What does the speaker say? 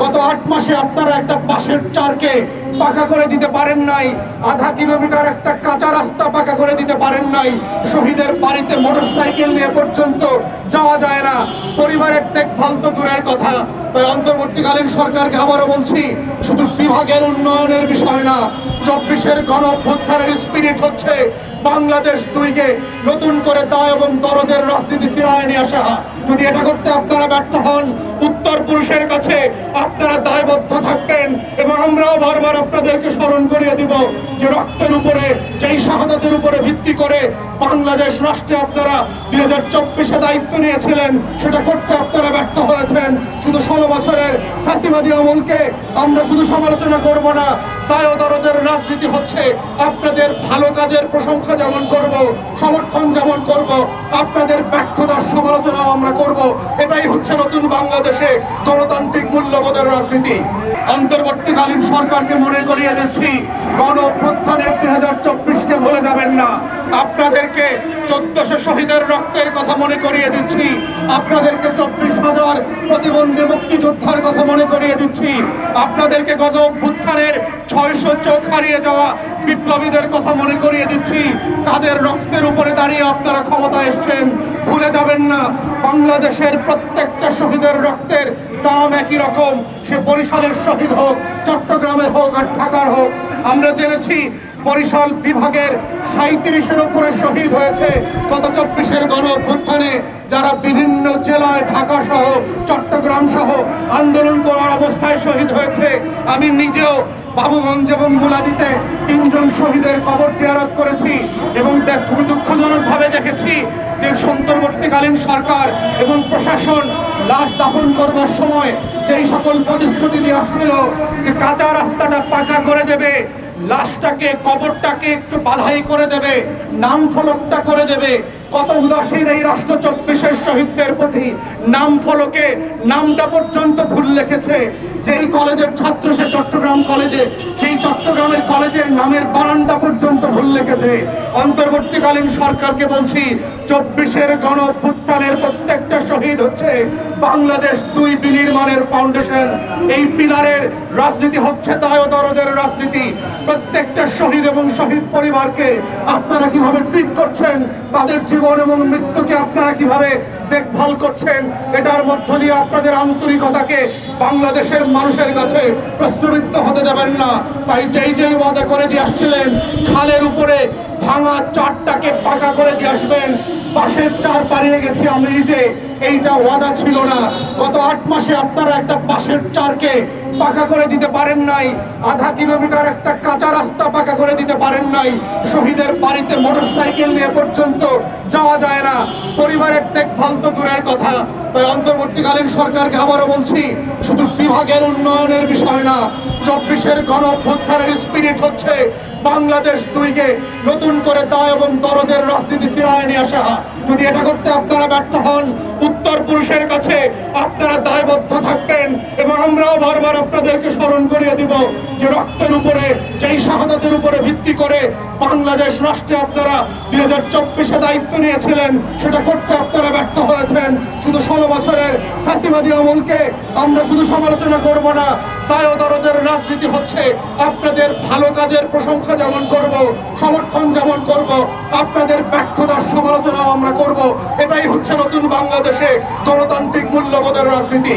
গত আট মাসে আপনারা একটা বাঁশের চারকে পাকা করে দিতে পারেন নাই, আধা কিলোমিটার একটা কাঁচা রাস্তা পাকা করে দিতে পারেন নাই, শহীদের বাড়িতে মোটরসাইকেল নিয়ে পর্যন্ত যাওয়া যায় না। পরিবারের দেখভাল তো দূরের কথা, তাই অন্তর্বর্তীকালীন সরকারকে আবারও বলছি, শুধু বিভাগের উন্নয়নের বিষয় না চব্বিশের গণ অভ্যুত্থানের স্পিরিট হচ্ছে বাংলাদেশ দুইকে নতুন করে দায় এবং দরদের রাজনীতি ফিরায় নিয়ে আসা। যদি এটা করতে আপনারা ব্যর্থ হন, উত্তর পুরুষের কাছে আপনারা দায়বদ্ধ থাকবেন এবং আমরাও বারবার আপনাদেরকে স্মরণ করিয়ে দিব যে রক্তের উপরে, যেই শাহাদাতের উপরে ভিত্তি করে বাংলাদেশ রাষ্ট্রে আপনারা দুই হাজার চব্বিশে দায়িত্ব নিয়েছিলেন, সেটা করতে আপনারা ব্যর্থ হয়েছেন। শুধু ষোলো বছরের ফ্যাসিবাদী আমলকে আমরা শুধু সমালোচনা করব না দায় দরদের রাজনীতি হচ্ছে, আপনাদের ভালো কাজের প্রশংসা যেমন করব, সমর্থন যেমন করব, আপনাদের ব্যর্থতার সমালোচনাও আমরা করব। এটাই হচ্ছে নতুন বাংলাদেশে গণতান্ত্রিক মূল্যবোধের রাজনীতি। অন্তর্বর্তীকালীন সরকারকে মনে করিয়ে দিচ্ছি, গণ অভ্যুত্থানের দুই হাজার চব্বিশকে ভুলে যাবেন না। আপনাদেরকে চোদ্দশো শহীদের রক্তের কথা মনে করিয়ে দিচ্ছি, আপনাদেরকে চব্বিশ হাজার প্রতিবন্ধী মুক্তিযোদ্ধার কথা মনে করিয়ে দিচ্ছি, আপনাদেরকে গত অভ্যুত্থানের ছয়শো চোখ হারিয়ে যাওয়া বিপ্লবীদের কথা মনে করিয়ে দিচ্ছি। তাদের রক্তের উপরে দাঁড়িয়ে আপনারা ক্ষমতা এসছেন। ভুলে যাবেন না, বাংলাদেশের প্রত্যেকটা শহীদের রক্তের দাম একই রকম। সে বরিশালের শহীদ হোক, চট্টগ্রামের হোক আর ঢাকার হোক। আমরা জেনেছি বরিশাল বিভাগের সাঁত্রিশের উপরে শহীদ হয়েছে গত চব্বিশের গণ অভ্যুত্থানে যারা বিভিন্ন জেলায় ঢাকা সহ চট্টগ্রাম সহ আন্দোলন করার অবস্থায় শহীদ হয়েছে। আমি নিজেও বাবুগঞ্জ এবং মুলাদিতে তিনজন শহীদের কবর জিয়ারত করেছি এবং খুবই দুঃখজনকভাবে দেখেছি যে অন্তর্বর্তীকালীন সরকার এবং প্রশাসন লাশ দাফন করবার সময় যেই সকল প্রতিশ্রুতি দিয়ে আসছিল যে কাঁচা রাস্তাটা পাকা করে দেবে লাশটাকে, কবরটাকে একটু বাধাই করে দেবে নাম ফলকটা করে দেবে। কত উদাসীন এই রাষ্ট্র চব্বিশের শহীদদের প্রতি নাম ফলকে নামটা পর্যন্ত ভুল লিখেছে। যেই কলেজের ছাত্র সে চট্টগ্রাম কলেজে, সেই চট্টগ্রামের কলেজের নামের বানানটা পর্যন্ত ভুল লিখেছে, অন্তর্বর্তীকালীন সরকারকে বলছি, চব্বিশের গণ অভ্যুত্থানের প্রত্যেকটা শহীদ হচ্ছে বাংলাদেশ দুই বিনির্মাণের ফাউন্ডেশন। এই পিলারের রাজনীতি হচ্ছে দায় দরদের রাজনীতি। প্রত্যেকটা শহীদ এবং শহীদ পরিবারকে আপনারা কীভাবে ট্রিট করছেন? তাদের জীবন এবং মৃত্যুকে আপনারা কীভাবে দেখভাল করছেন? এটার মধ্য দিয়ে আপনাদের আন্তরিকতাকে বাংলাদেশের মানুষের কাছে প্রশ্নবিদ্ধ হতে দেবেন না। তাই যেই যেই ওয়াদা করে দিয়ে আসছিলেন, খালের উপরে ভাঙা চারটাকে পাকা করে দিয়ে আসবেন। বাসের চার পাড়িয়ে গেছি আমি নিজে। এইটা ওয়াদা ছিল না। গত আট মাসে আপনারা একটা বাসের চারকে পাকা করে দিতে পারেন নাই। আধা কিলোমিটার একটা কাঁচা রাস্তা পাকা করে দিতে পারেন নাই। শহীদের বাড়িতে মোটরসাইকেল নিয়ে পর্যন্ত যাওয়া যায় না। পরিবারের দেখভাল তো দূরের কথা। তাই অন্তর্বর্তীকালীন সরকারকে আবারও বলছি, শুধু বিভাগের উন্নয়নের বিষয় না চব্বিশের গণ অভ্যুত্থানের স্পিরিট হচ্ছে বাংলাদেশ দুইকে নতুন করে দায় এবং দরদের রাজনীতি ফিরায় নিয়ে আসা। যদি এটা করতে আপনারা ব্যর্থ হন, উত্তর পুরুষের কাছে আপনারা দায়বদ্ধ থাকবেন। আমরাও বারবার আপনাদেরকে স্মরণ করিয়ে দিব যে রক্তের উপরে, যেই শাহাদাতের উপরে ভিত্তি করে বাংলাদেশ রাষ্ট্রে আপনারা দুই হাজার চব্বিশে দায়িত্ব নিয়েছিলেন, সেটা করতে আপনারা ব্যর্থ হয়েছেন। শুধু ষোলো বছরের ফ্যাসিবাদী আমলকে আমরা শুধু সমালোচনা করব না, দায় ও দরদের রাজনীতি হচ্ছে আপনাদের ভালো কাজের প্রশংসা যেমন করব, সমর্থন যেমন করব, আপনাদের ব্যর্থতার সমালোচনাও আমরা করব। এটাই হচ্ছে নতুন বাংলাদেশে গণতান্ত্রিক মূল্যবোধের রাজনীতি।